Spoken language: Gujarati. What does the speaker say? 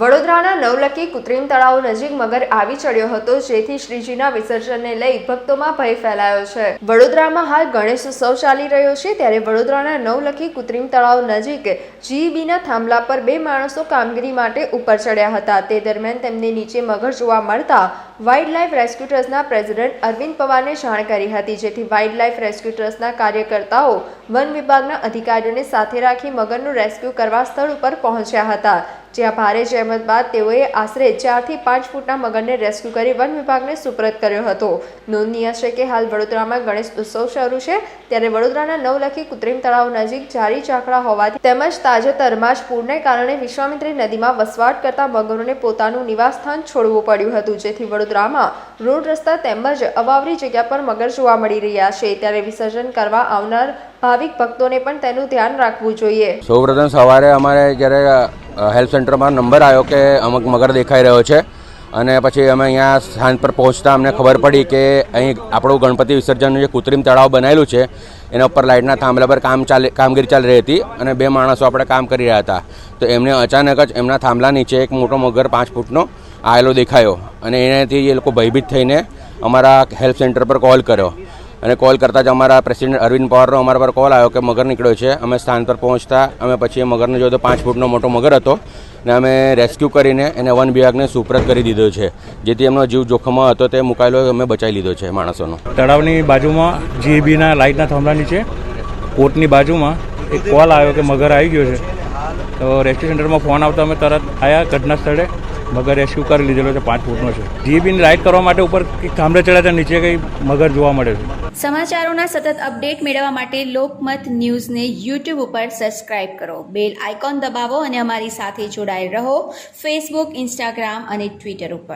વડોદરાના નવલખી કૃત્રિમ તળાવ નજીક મગર આવી ચડ્યો હતો, જેથી શ્રીજીના વિસર્જનને લઈ ભક્તોમાં ભય ફેલાયો છે. વડોદરામાં હાલ ગણેશ ઉત્સવ ચાલી રહ્યો છે, ત્યારે વડોદરાના નવલખી કૃત્રિમ તળાવ નજીક જીઈબીના થાંભલા પર બે માણસો કામગીરી માટે ઉપર ચડ્યા હતા. તે દરમિયાન તેમને નીચે મગર જોવા મળતા વાઇલ્ડ લાઇફ રેસ્ક્યુ ટ્રસ્ટના પ્રેસિડેન્ટ અરવિંદ પવારને જાણ કરી હતી, જેથી વાઇલ્ડ લાઇફ રેસ્ક્યુ ટ્રસ્ટના કાર્યકર્તાઓ વન વિભાગના અધિકારીઓને સાથે રાખી મગરનું રેસ્ક્યુ કરવા સ્થળ ઉપર પહોંચ્યા હતા. જ્યાં ભારે જહેમત બાદ તેઓએ આશરે ચારથી પાંચ ફૂટના મગરને રેસ્ક્યુ કરી વન વિભાગને સુપ્રત કર્યો હતો. નોંધનીય છે કે હાલ વડોદરામાં ગણેશ ઉત્સવ શરૂ છે, ત્યારે વડોદરાના નવલખી કૃત્રિમ તળાવ નજીક જારી ચાકડા હોવાથી તેમજ તાજેતરમાં જ પૂરને કારણે વિશ્વામિત્રી નદીમાં વસવાટ કરતા મગરોને પોતાનું નિવાસસ્થાન છોડવું પડ્યું હતું, જેથી વડોદરામાં રોડ રસ્તા તેમજ અવાવરી જગ્યા પર મગર જોવા મળી રહ્યા છે. ત્યારે વિસર્જન કરવા આવનાર ભાવિક ભક્તોને પણ તેનું ધ્યાન રાખવું જોઈએ. સૌપ્રથમ સવારે અમારે જ્યારે હેલ્થ સેન્ટરમાં નંબર આવ્યો કે અમુક મગર દેખાઈ રહ્યો છે. અને પછી અમે અહીંયા સ્થાન પર પહોંચતા અમને ખબર પડી કે અહીં આપણું ગણપતિ વિસર્જનનું જે કૃત્રિમ તળાવ બનાવેલું છે, એના ઉપર લાઇટના થાંભલા પર કામ ચાલે, કામગીરી ચાલી રહી હતી અને બે માણસો આપણે કામ કરી રહ્યા હતા. તો એમને અચાનક જ એમના થાંભલા નીચે એક મોટો મગર પાંચ ફૂટનો આવેલો દેખાયો અને એનાથી એ લોકો ભયભીત થઈને અમારા હેલ્થ સેન્ટર પર કોલ કર્યો. અને કોલ કરતાં જ અમારા પ્રેસિડેન્ટ અરવિંદ પવારનો અમારા પર કોલ આવ્યો કે મગર નીકળ્યો છે. અમે સ્થાન પર પહોંચતા, અમે પછી એ મગરને જોયો તો પાંચ ફૂટનો મોટો મગર હતો ને અમે રેસ્ક્યુ કરીને એને વન વિભાગને સુપ્રત કરી દીધો છે. જેથી એમનો જીવ જોખમમાં હતો તે મુકાયેલો અમે બચાવી લીધો છે માણસોનો. તળાવની બાજુમાં જીબીના લાઇટના થાંભલા નીચે કોર્ટની બાજુમાં એક કોલ આવ્યો કે મગર આવી ગયો છે. તો રેસ્ક્યુ સેન્ટરમાં ફોન આવતા અમે તરત આવ્યા ઘટના સ્થળે મગર કરી લીધેલો છે, પાંચ ફૂટનો છે. જીબીની રાઈડ કરવા માટે ઉપર થાંભલે ચડ્યા છે, નીચે કંઈ મગર જોવા મળે છે. સમાચારોના સતત અપડેટ મેળવવા માટે લોકમત ન્યૂઝને યુટ્યુબ ઉપર સબસ્ક્રાઇબ કરો. બેલ આઇકોન દબાવો અને અમારી સાથે જોડાયેલ રહો. ફેસબુક ઇન્સ્ટાગ્રામ અને ટ્વિટર ઉપર.